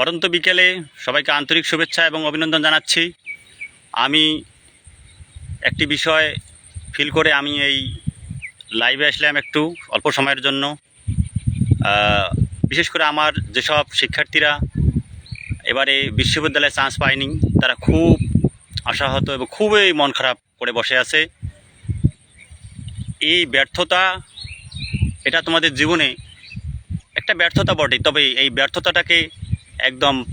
পরন্ত বিকেলে সবাইকে আন্তরিক শুভেচ্ছা এবং অভিনন্দন জানাচ্ছি। আমি একটি বিষয় ফিল করে আমি এই লাইভে আসলাম একটু অল্প সময়ের জন্য। বিশেষ করে আমার যেসব শিক্ষার্থীরা এবারে বিশ্ববিদ্যালয়ে চান্স পায়নি, তারা খুব আশাহত এবং খুবই মন খারাপ করে বসে আছে। এই ব্যর্থতা, এটা তোমাদের জীবনে একটা ব্যর্থতা বটে, তবে এই ব্যর্থতাটাকে একদম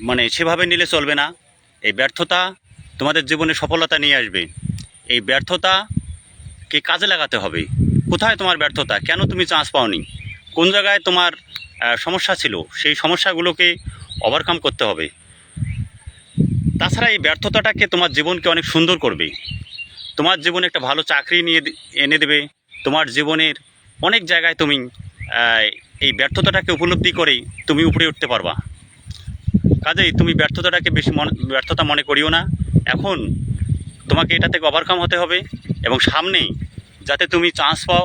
মানে সেভাবে নিলে চলবে না। এই ব্যর্থতা তোমাদের জীবনে সফলতা নিয়ে আসবে। এই ব্যর্থতাকে কাজে লাগাতে হবে। কোথায় তোমার ব্যর্থতা? কেন তুমি চান্স পাওনি? কোন জায়গায় তোমার সমস্যা ছিল? সেই সমস্যাগুলোকে ওভারকাম করতে হবে। তাছাড়া এই ব্যর্থতাটাকে তোমার জীবনকে অনেক সুন্দর করবে। তোমার জীবনে একটা ভালো চাকরি নিয়ে এনে দেবে। তোমার জীবনের অনেক জায়গায় তুমি এই ব্যর্থতাটাকে উপলব্ধি করেই তুমি উপরে উঠতে পারবা। কাজেই তুমি ব্যর্থতাটাকে বেশি মনে, ব্যর্থতা মনে করিও না। এখন তোমাকে এটা থেকে ওভারকাম হতে হবে এবং সামনে যাতে তুমি চান্স পাও,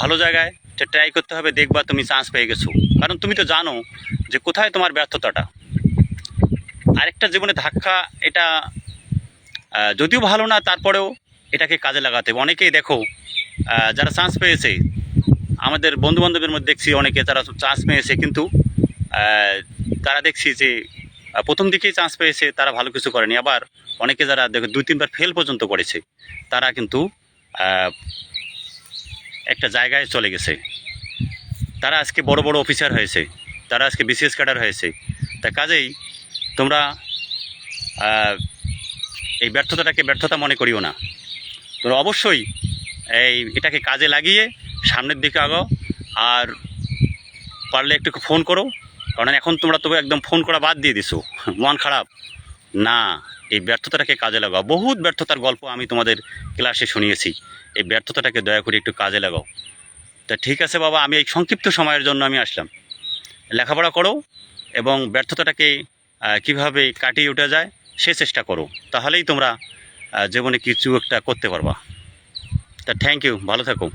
ভালো জায়গায় ট্রাই করতে হবে, দেখবা তুমি চান্স পেয়ে গেছো। কারণ তুমি তো জানো যে কোথায় তোমার ব্যর্থতাটা। আরেকটা জীবনে ধাক্কা, এটা যদিও ভালো না, তারপরেও এটাকে কাজে লাগাতে অনেকেই দেখো যারা চান্স পেয়েছে আমাদের বন্ধু বান্ধবের মধ্যে দেখছি অনেকে, তারা সব চান্স পেয়েছে, কিন্তু তারা দেখছি যে প্রথম দিকেই চান্স পেয়েছে, তারা ভালো কিছু করেনি। আবার অনেকে যারা দেখো, দুই, তিনবার ফেল পর্যন্ত করেছে, তারা কিন্তু একটা জায়গায় চলে গেছে। তারা আজকে বড় বড় অফিসার হয়েছে, তারা আজকে বিসিএস ক্যাডার হয়েছে। তা কাজেই তোমরা এই ব্যর্থতাটাকে ব্যর্থতা মনে করিও না। তোমরা অবশ্যই এই, এটাকে কাজে লাগিয়ে সামনের দিকে আগাও, আর পারলে একটু ফোন করো, কারণ এখন তোমরা তবে একদম ফোন করা বাদ দিয়ে দিছো। মন খারাপ। না, এই ব্যর্থতাটাকে কাজে লাগাও। বহুত ব্যর্থতার গল্প আমি তোমাদের ক্লাসে শুনিয়েছি। এই ব্যর্থতাটাকে দয়া করে একটু কাজে লাগাও। তা ঠিক আছে বাবা, আমি এই সংক্ষিপ্ত সময়ের জন্য আমি আসলাম। লেখাপড়া করো এবং ব্যর্থতাটাকে কীভাবে কাটিয়ে ওঠা যায় সে চেষ্টা করো। তাহলেই তোমরা জীবনে কিছু একটা করতে পারবা। তা থ্যাংক ইউ ভালো থাকো।